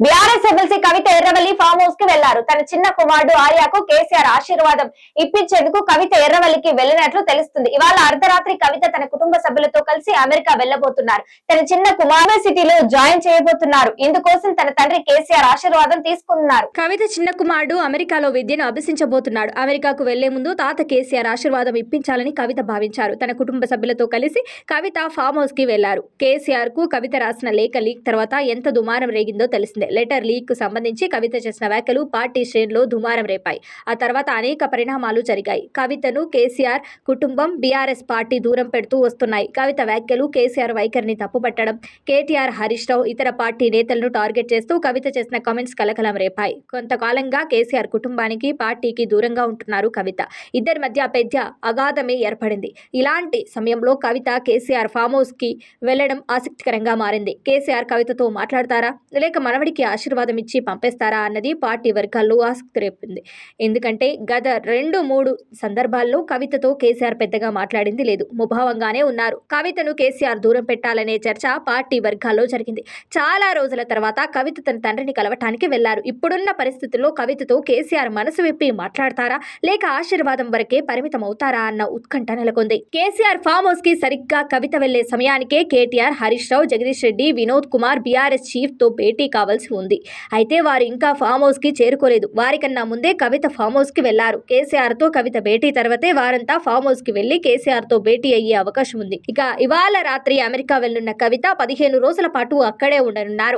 BRS MLC Kavitha Erravalli farm హౌస్కి వెళ్ళారు. తన చిన్న కుమారుడు ఆర్యాకు కేసీఆర్ ఆశీర్వాదం ఇప్పించేందుకు కవిత ఎర్రవల్లికి వెళ్ళినట్లు తెలుస్తుంది. ఇవాళ అర్ధరాత్రి కవిత తన కుటుంబ సభ్యులతో కలిసి అమెరికా వెళ్ళబోతున్నారు తన చిన్న కుమార్ సిటీలో జాయిన్ చేయబోతున్నారు. ఇందుకోసం తన తండ్రి కేసీఆర్ ఆశీర్వాదం తీసుకున్నారు. కవిత చిన్న కుమారుడు అమెరికాలో విద్యను అభ్యసించబోతున్నాడు. అమెరికాకు వెళ్ళే ముందు తాత కేసీఆర్ ఆశీర్వాదం ఇప్పించాలని కవిత భావించారు. తన కుటుంబ సభ్యులతో కలిసి కవిత ఫామ్ హౌస్కి వెళ్ళారు. కేసీఆర్కు కవిత రాసిన లేఖ లీక్ తర్వాత ఎంత దుమారం రేగిందో తెలిసిందే. లెటర్ లీక్కు సంబంధించి కవిత చేసిన వ్యాఖ్యలు పార్టీ శ్రేణిలో దుమారం రేపాయి. ఆ తర్వాత అనేక పరిణామాలు జరిగాయి. కవితను కేసీఆర్ కుటుంబం బీఆర్ఎస్ పార్టీ దూరం పెడుతూ వస్తున్నాయి. కవిత వ్యాఖ్యలు కేసీఆర్ వైఖరిని తప్పుపట్టడం కేటీఆర్ హరీష్ రావు ఇతర పార్టీ నేతలను టార్గెట్ చేస్తూ కవిత చేసిన కామెంట్స్ కలకలం రేపాయి. కొంతకాలంగా కేసీఆర్ కుటుంబానికి పార్టీకి దూరంగా ఉంటున్నారు కవిత. ఇద్దరి మధ్య పెద్ద అగాధమే ఏర్పడింది. ఇలాంటి సమయంలో కవిత కేసీఆర్ ఫామ్ హౌస్కి వెళ్ళడం ఆసక్తికరంగా మారింది. కేసీఆర్ కవితతో మాట్లాడతారా? లేక మనవడికి ఆశీర్వాదం ఇచ్చి పంపేస్తారా అన్నది పార్టీ పార్టీ వర్గాల్లో ఆసక్తి రేపింది ఎందుకంటే గత రెండు మూడు సందర్భాల్లో కవితతో కేసీఆర్ పెద్దగా మాట్లాడింది లేదు. ముభావంగానే ఉన్నారు. కవితను కేసీఆర్ దూరం పెట్టాలనే చర్చ పార్టీ వర్గాల్లో జరిగింది. చాలా రోజుల తర్వాత కవిత తన తండ్రిని కలవటానికి వెళ్ళారు. ఇప్పుడున్న పరిస్థితుల్లో కవితతో కేసీఆర్ మనసు విప్పి మాట్లాడతారా? లేక ఆశీర్వాదం వరకే పరిమితం అవుతారా అన్న ఉత్కంఠ నెలకొంది. కేసీఆర్ ఫామ్ హౌస్కి సరిగ్గా కవిత వెళ్ళే సమయానికే కేటీఆర్ హరీష్ రావు జగదీష్ రెడ్డి వినోద్ కుమార్ బీఆర్ఎస్ చీఫ్తో భేటీ కావాల్సి ఉంది. అయితే వారు ఇంకా ఫామ్ హౌస్ కి చేరుకోలేదు. వారికన్నా ముందే కవిత ఫామ్ హౌస్కి వెళ్ళారు. కేసీఆర్తో కవిత భేటీ తర్వాతే వారంతా ఫామ్ హౌస్కి వెళ్ళి కేసీఆర్తో భేటీ అయ్యే అవకాశం ఉంది. ఇక ఇవాళ రాత్రి అమెరికా వెళ్ళున్న కవిత పదిహేను రోజుల పాటు అక్కడే ఉండనున్నారు.